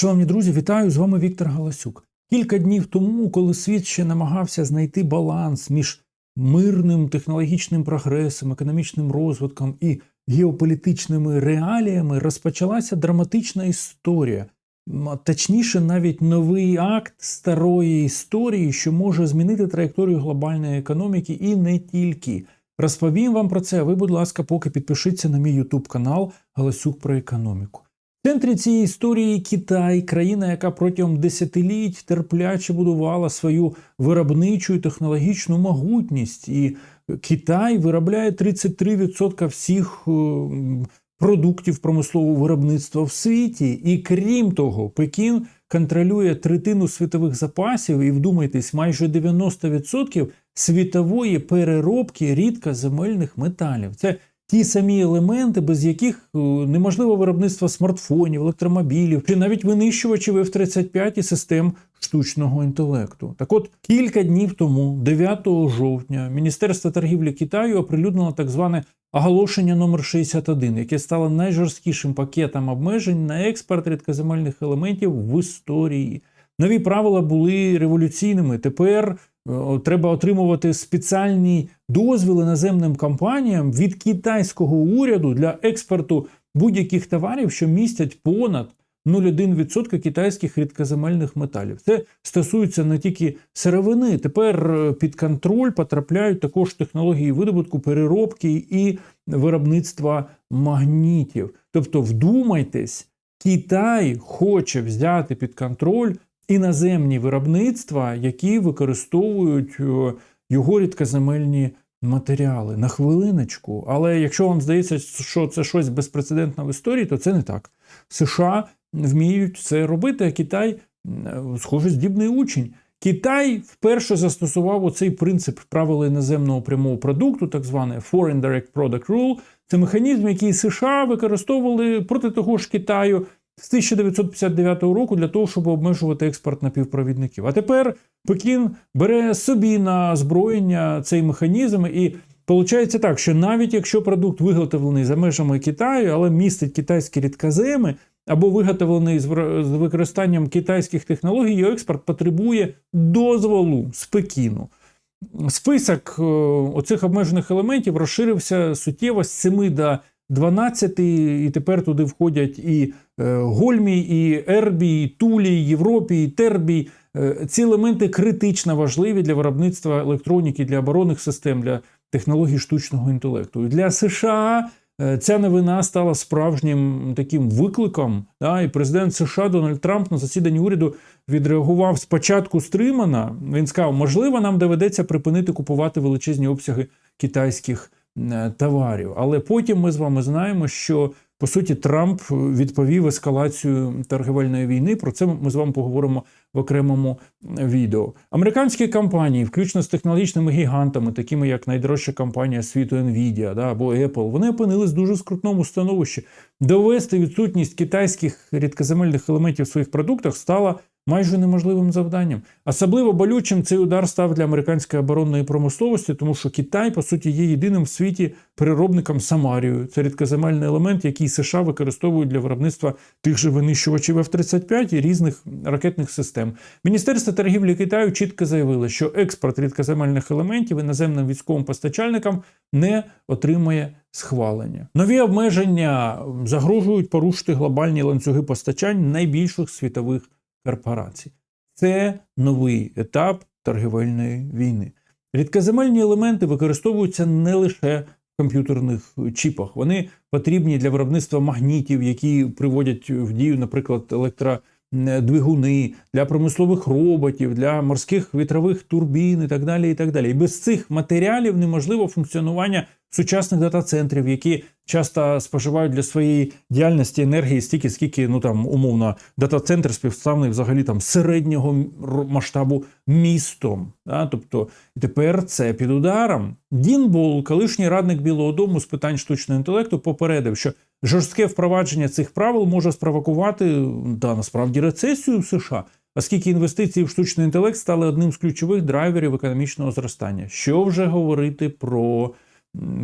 Шановні друзі, вітаю з вами Віктор Галасюк. Кілька днів тому, коли світ ще намагався знайти баланс між мирним технологічним прогресом, економічним розвитком і геополітичними реаліями, розпочалася драматична історія. Точніше, навіть новий акт старої історії, що може змінити траєкторію глобальної економіки і не тільки. Розповім вам про це. Ви, будь ласка, поки підпишіться на мій YouTube канал Галасюк про економіку. В центрі цієї історії Китай, країна, яка протягом десятиліть терпляче будувала свою виробничу і технологічну могутність. І Китай виробляє 33% всіх е, продуктів промислового виробництва в світі. І крім того, Пекін контролює третину світових запасів, і вдумайтесь, майже 90% світової переробки рідкоземельних металів. Це ті самі елементи, без яких е, неможливо виробництво смартфонів, електромобілів чи навіть винищувачів F-35 і систем штучного інтелекту. Так от кілька днів тому, 9 жовтня, Міністерство торгівлі Китаю оприлюднило так зване оголошення номер 61, яке стало найжорсткішим пакетом обмежень на експорт рідкоземельних елементів в історії. Нові правила були революційними. Тепер треба отримувати спеціальні дозвіли наземним компаніям від китайського уряду для експорту будь-яких товарів, що містять понад 0,1% китайських рідкоземельних металів. Це стосується не тільки сировини. Тепер е, під контроль потрапляють також технології видобутку, переробки і виробництва магнітів. Тобто, вдумайтесь, Китай хоче взяти під контроль іноземні виробництва, які використовують е, його рідкоземельні матеріали на хвилиночку. Але якщо вам здається, що це щось безпрецедентне в історії, то це не так. США вміють це робити, а Китай, схоже, здібний учень. Китай вперше застосував оцей принцип правила іноземного прямого продукту, так зване Foreign Direct Product Rule. Це механізм, який США використовували проти того ж Китаю з 1959 року для того, щоб обмежувати експорт напівпровідників. А тепер Пекін бере собі на озброєння цей механізм і. Получається так, що навіть якщо продукт виготовлений за межами Китаю, але містить китайські рідкоземи, або виготовлений з використанням китайських технологій, його експорт потребує дозволу з Пекіну. Список е, оцих обмежених елементів розширився суттєво з 7 до 12, і тепер туди входять і е, Гольмій, і Ербій, і Тулій, і Європі, і Тербій. Е, Ці елементи критично важливі для виробництва електроніки, для оборонних систем, для технологій штучного інтелекту. І для США е, ця новина стала справжнім таким викликом. Да? І президент США Дональд Трамп на засіданні уряду відреагував спочатку стримано. Він сказав, можливо, нам доведеться припинити купувати величезні обсяги китайських товарів. Але потім ми з вами знаємо, що по суті Трамп відповів ескалацію торгівельної війни. Про це ми з вами поговоримо в окремому відео. Американські компанії, включно з технологічними гігантами, такими як найдорожча компанія світу Nvidia да, або Apple, вони опинились в дуже скрутному становищі. Довести відсутність китайських рідкоземельних елементів в своїх продуктах стало майже неможливим завданням. Особливо болючим цей удар став для американської оборонної промисловості, тому що Китай, по суті, є єдиним в світі переробником Самарію. Це рідкоземельний елемент, який США використовують для виробництва тих же винищувачів F-35 і різних ракетних систем. Міністерство торгівлі Китаю чітко заявило, що експорт рідкоземельних елементів іноземним військовим постачальникам не отримує схвалення. Нові обмеження загрожують порушити глобальні ланцюги постачань найбільших світових корпорацій. Це новий етап торгівельної війни. Рідкоземельні елементи використовуються не лише в комп'ютерних чіпах. Вони потрібні для виробництва магнітів, які приводять в дію, наприклад, електродвигуни, для промислових роботів, для морських вітрових турбін і так далі. І так далі. І без цих матеріалів неможливо функціонування сучасних дата-центрів, які часто споживають для своєї діяльності енергії стільки, скільки ну там умовно дата-центр співставний взагалі там середнього масштабу містом. Да? Тобто тепер це під ударом. Дін Бол, колишній радник Білого Дому з питань штучного інтелекту, попередив, що жорстке впровадження цих правил може спровокувати да, насправді рецесію в США. Оскільки інвестиції в штучний інтелект стали одним з ключових драйверів економічного зростання, що вже говорити про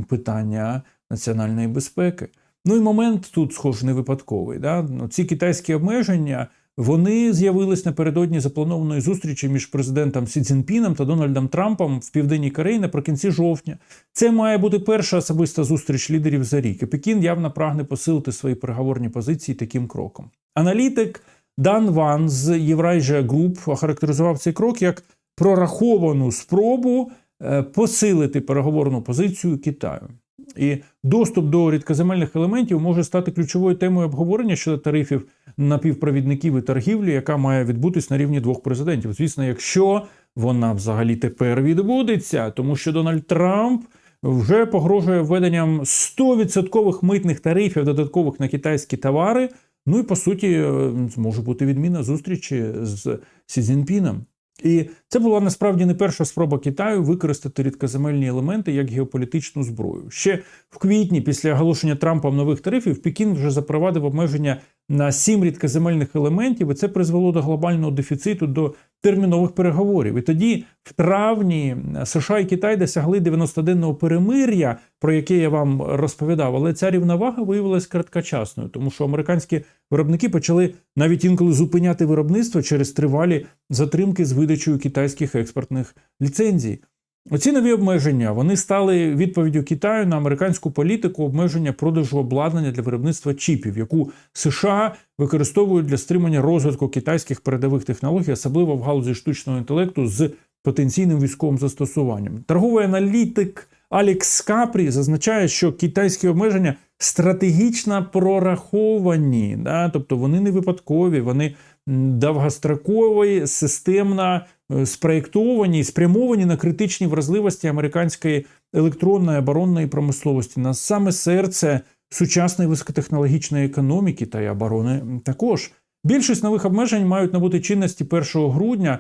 питання національної безпеки. Ну і момент тут, схоже, не випадковий. Да? Ну, Ці китайські обмеження Вони з'явились напередодні запланованої зустрічі між президентом Сі Цзінпіном та Дональдом Трампом в південній Кореї наприкінці жовтня. Це має бути перша особиста зустріч лідерів за рік. І Пекін явно прагне посилити свої переговорні позиції таким кроком. Аналітик Дан Ван з Eurasia Group охарактеризував цей крок як прораховану спробу е, посилити переговорну позицію Китаю. І доступ до рідкоземельних елементів може стати ключовою темою обговорення щодо тарифів напівпровідників і торгівлі, яка має відбутись на рівні двох президентів. Звісно, якщо вона взагалі тепер відбудеться, тому що Дональд Трамп вже погрожує введенням 100% митних тарифів додаткових на китайські товари. Ну і по суті, е, зможе бути відміна зустрічі з Сі Цзіньпіном. І це була насправді не перша спроба Китаю використати рідкоземельні елементи як геополітичну зброю. Ще в квітні, після оголошення Трампом нових тарифів, Пекін вже запровадив обмеження на сім рідкоземельних елементів, і це призвело до глобального дефіциту до термінових переговорів. І тоді, в травні, США і Китай досягли 90-денного перемир'я, про яке я вам розповідав. Але ця рівновага виявилася краткочасною, тому що американські виробники почали навіть інколи зупиняти виробництво через тривалі затримки з видачею китайських експортних ліцензій. Оці нові обмеження вони стали відповіддю Китаю на американську політику обмеження продажу обладнання для виробництва чіпів, яку США використовують для стримання розвитку китайських передових технологій, особливо в галузі штучного інтелекту з потенційним військовим застосуванням. Торговий аналітик Алекс Капрі зазначає, що китайські обмеження стратегічно прораховані, да? тобто вони не випадкові, вони довгострокові, системно е, спроєктовані спрямовані на критичні вразливості американської електронної оборонної промисловості, на саме серце сучасної високотехнологічної економіки та й оборони також. Більшість нових обмежень мають набути чинності 1 грудня,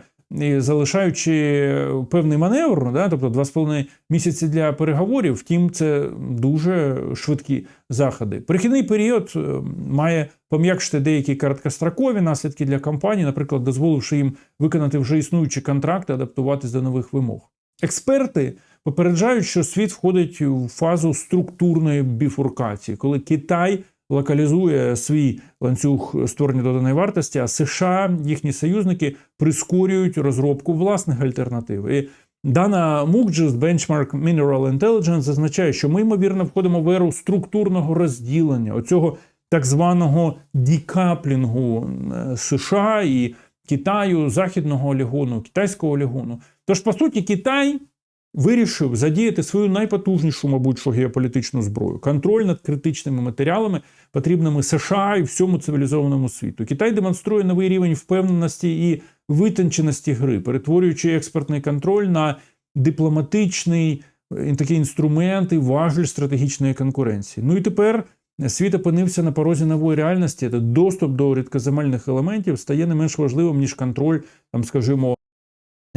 залишаючи певний маневр, да, тобто 2,5 місяці для переговорів. Втім, це дуже швидкі заходи. Перехідний період е, має пом'якшити деякі короткострокові наслідки для компаній, наприклад, дозволивши їм виконати вже існуючі контракти, адаптуватись до нових вимог. Експерти попереджають, що світ входить у фазу структурної біфуркації, коли Китай локалізує свій ланцюг створення доданої вартості, а США, їхні союзники, прискорюють розробку власних альтернатив. І Дана Мукджі з Benchmark Mineral Intelligence зазначає, що ми, ймовірно, входимо в еру структурного розділення, оцього так званого дікаплінгу е, США і Китаю, західного олігону, китайського олігону. Тож, по суті, Китай вирішив задіяти свою найпотужнішу, мабуть, що геополітичну зброю контроль над критичними матеріалами, потрібними США і всьому цивілізованому світу. Китай демонструє новий рівень впевненості і витонченості гри, перетворюючи експортний контроль на дипломатичний е, такий інструмент і важель стратегічної конкуренції. Ну і тепер. Світ опинився на порозі нової реальності. та Доступ до рідкоземельних елементів стає не менш важливим ніж контроль, там, скажімо,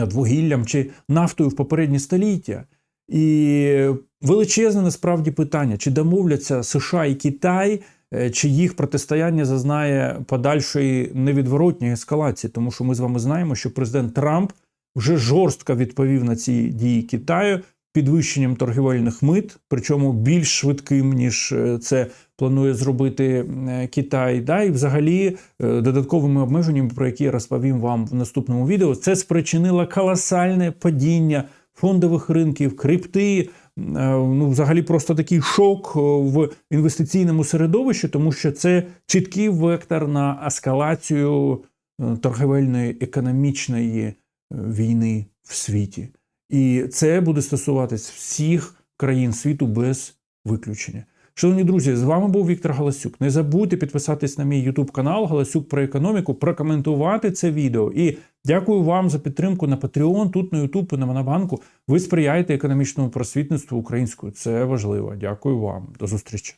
вугіллям чи нафтою в попередні століття. І величезне насправді питання: чи домовляться США і Китай, е, чи їх протистояння зазнає подальшої невідворотньої ескалації, тому що ми з вами знаємо, що президент Трамп вже жорстко відповів на ці дії Китаю підвищенням торгівельних мит, причому більш швидким ніж е, це планує зробити е, Китай. Да, і взагалі е, додатковими обмеженнями, про які я розповім вам в наступному відео, це спричинило колосальне падіння фондових ринків, крипти. Ну, взагалі, просто такий шок в інвестиційному середовищі, тому що це чіткий вектор на ескалацію торговельної економічної війни в світі. І це буде стосуватись всіх країн світу без виключення. Шановні друзі, з вами був Віктор Галасюк. Не забудьте підписатись на мій YouTube канал Галасюк про економіку, прокоментувати це відео. І дякую вам за підтримку на Patreon, тут на YouTube на Монобанку. Ви сприяєте економічному просвітництву українською. Це важливо. Дякую вам. До зустрічі.